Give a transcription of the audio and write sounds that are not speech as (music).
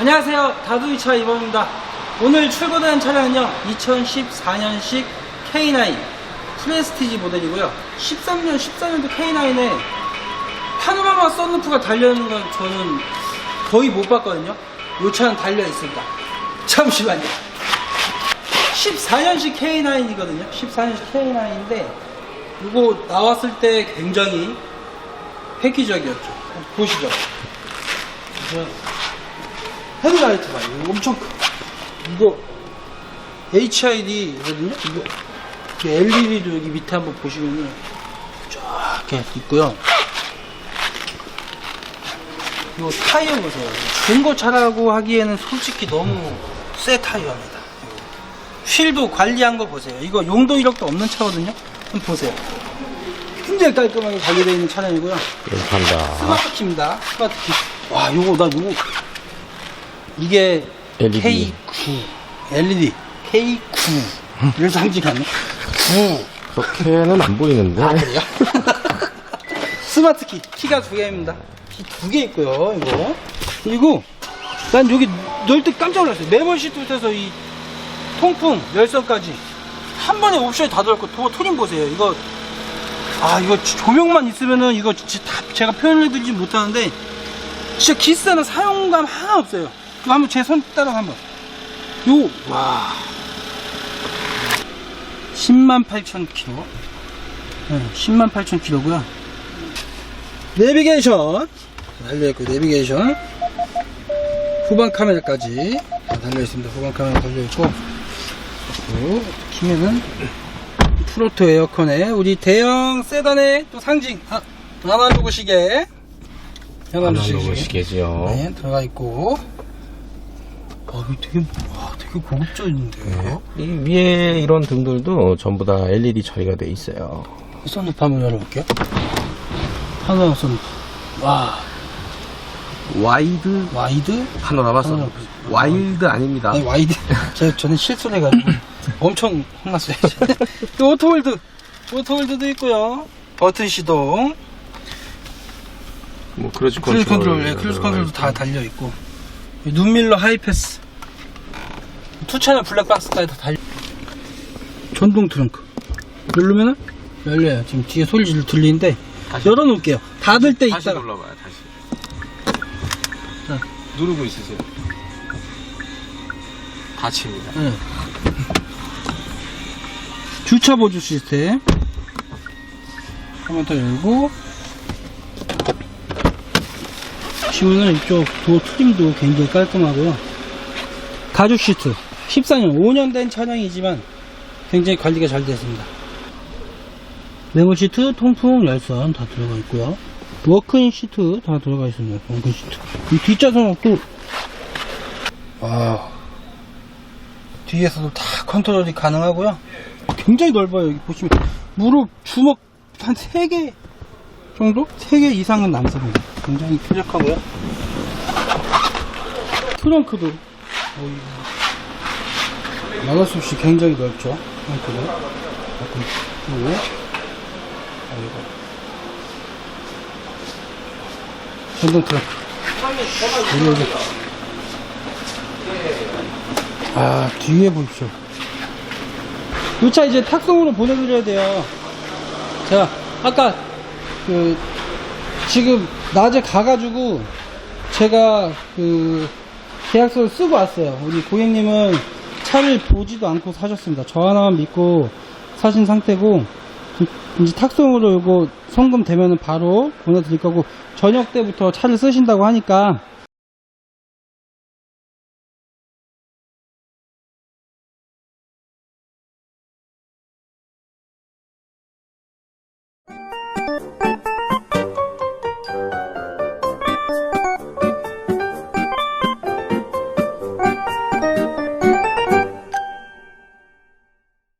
안녕하세요. 다두이차 이범입니다. 오늘 출고된 차량은요, 2014년식 K9 프레스티지 모델이고요. 13년, 14년도 K9에 파노라마 썬루프가 달려있는 건 저는 거의 못 봤거든요. 이 차는 달려 있습니다. 잠시만요. 14년식 K9이거든요. 14년식 K9인데, 이거 나왔을 때 굉장히 획기적이었죠. 보시죠. 헤드라이트가 이거 엄청 크. 이거 HID거든요. 이거 이렇게 LED도 여기 밑에 한번 보시면은 쫙 이렇게 있고요. 이거 타이어 보세요. 중고차라고 하기에는 솔직히 너무 새 타이어입니다. 휠도 관리한 거 보세요. 이거 용도 이력도 없는 차거든요. 한번 보세요. 굉장히 깔끔하게 관리되어 있는 차량이고요. 감사합니다. 스마트키입니다. 스마트키. 와, 요거, 나 요거. 이게 LED. K9. LED. K9. 를 상징하는 9. 그렇게는 안 보이는데. 아, 그래요? (laughs) 스마트 키. 키가 두 개입니다. 키 두 개 있고요, 이거. 그리고, 난 여기 넣을 때 깜짝 놀랐어요. 매번 시트부터 해서 이 통풍, 열선까지. 한 번에 옵션이 다 들어있고, 도어 트림 보세요. 이거, 아, 이거 조명만 있으면은 이거 진짜 다 제가 표현해드리지 못하는데, 진짜 기스는 사용감 하나 없어요. 이거 한번 제 손 따라 한번. 요, 와. 10만 8천 킬로. 네, 10만 8천 킬로고요. 내비게이션. 달려있고, 내비게이션. 후방 카메라까지 다 달려있습니다. 후방 카메라 달려있고. 그리고 키면은 프로토 에어컨에 우리 대형 세단의 또 상징. 아, 아날로그 시계. 아날로그 아날로그 시계. 시계지요. 네, 들어가 있고. 아, 이거 되게, 와, 되게 고급져있는데 요. 이 위에 이런 등들도 전부 다 LED 처리가 돼 있어요. 썬루프 한번 열어볼게요. 파노라마 썬루프. 와, 와이드 와이드? 파노라마 선. 와일드 아닙니다. 아니, 와이드. (laughs) 제가, 저는 실수를 해가지고 (laughs) 엄청 혼났어요. (laughs) 또 오토홀드. 오토홀드도 있고요. 버튼 시동. 뭐 크루즈 크루즈 컨트롤. 컨트롤, 예, 크루즈 컨트롤도 다 달려있고. 눈밀러 하이패스. 투차는 블랙박스까지 다 달려. 전동 트렁크. 누르면은 열려요. 지금 뒤에 소리 질 들리는데 다시. 열어놓을게요. 닫을 때 다시 있다가. 눌러봐요. 다시. 자. 누르고 있으세요. 닫힙니다. 응. 주차 보조 시스템. 한 번 더 열고. 보시면은 이쪽 도어 트림도 굉장히 깔끔하고요. 가죽 시트. 14년, 5년 된 차량이지만 굉장히 관리가 잘 됐습니다. 메모 시트, 통풍, 열선 다 들어가 있고요. 워크인 시트 다 들어가 있습니다. 워크인 시트. 이 뒷좌석은 또, 와, 뒤에서도 다 컨트롤이 가능하고요. 굉장히 넓어요. 여기 보시면 무릎, 주먹 한 3개 정도? 3개 이상은 남습니다. 굉장히 쾌적하고요. 트렁크도 거의 말할 수 없이 굉장히 넓죠. 트렁크도. 그리고 아이고. 전동 트렁크. 여기. 아, 뒤에 보십시오. 이 차 이제 탁송으로 보내드려야 돼요. 제가, 아까, 그, 지금 낮에 가가지고, 제가 그, 계약서를 쓰고 왔어요. 우리 고객님은 차를 보지도 않고 사셨습니다. 저 하나만 믿고 사신 상태고, 이제 탁송으로 이거 송금 되면은 바로 보내드릴 거고, 저녁 때부터 차를 쓰신다고 하니까,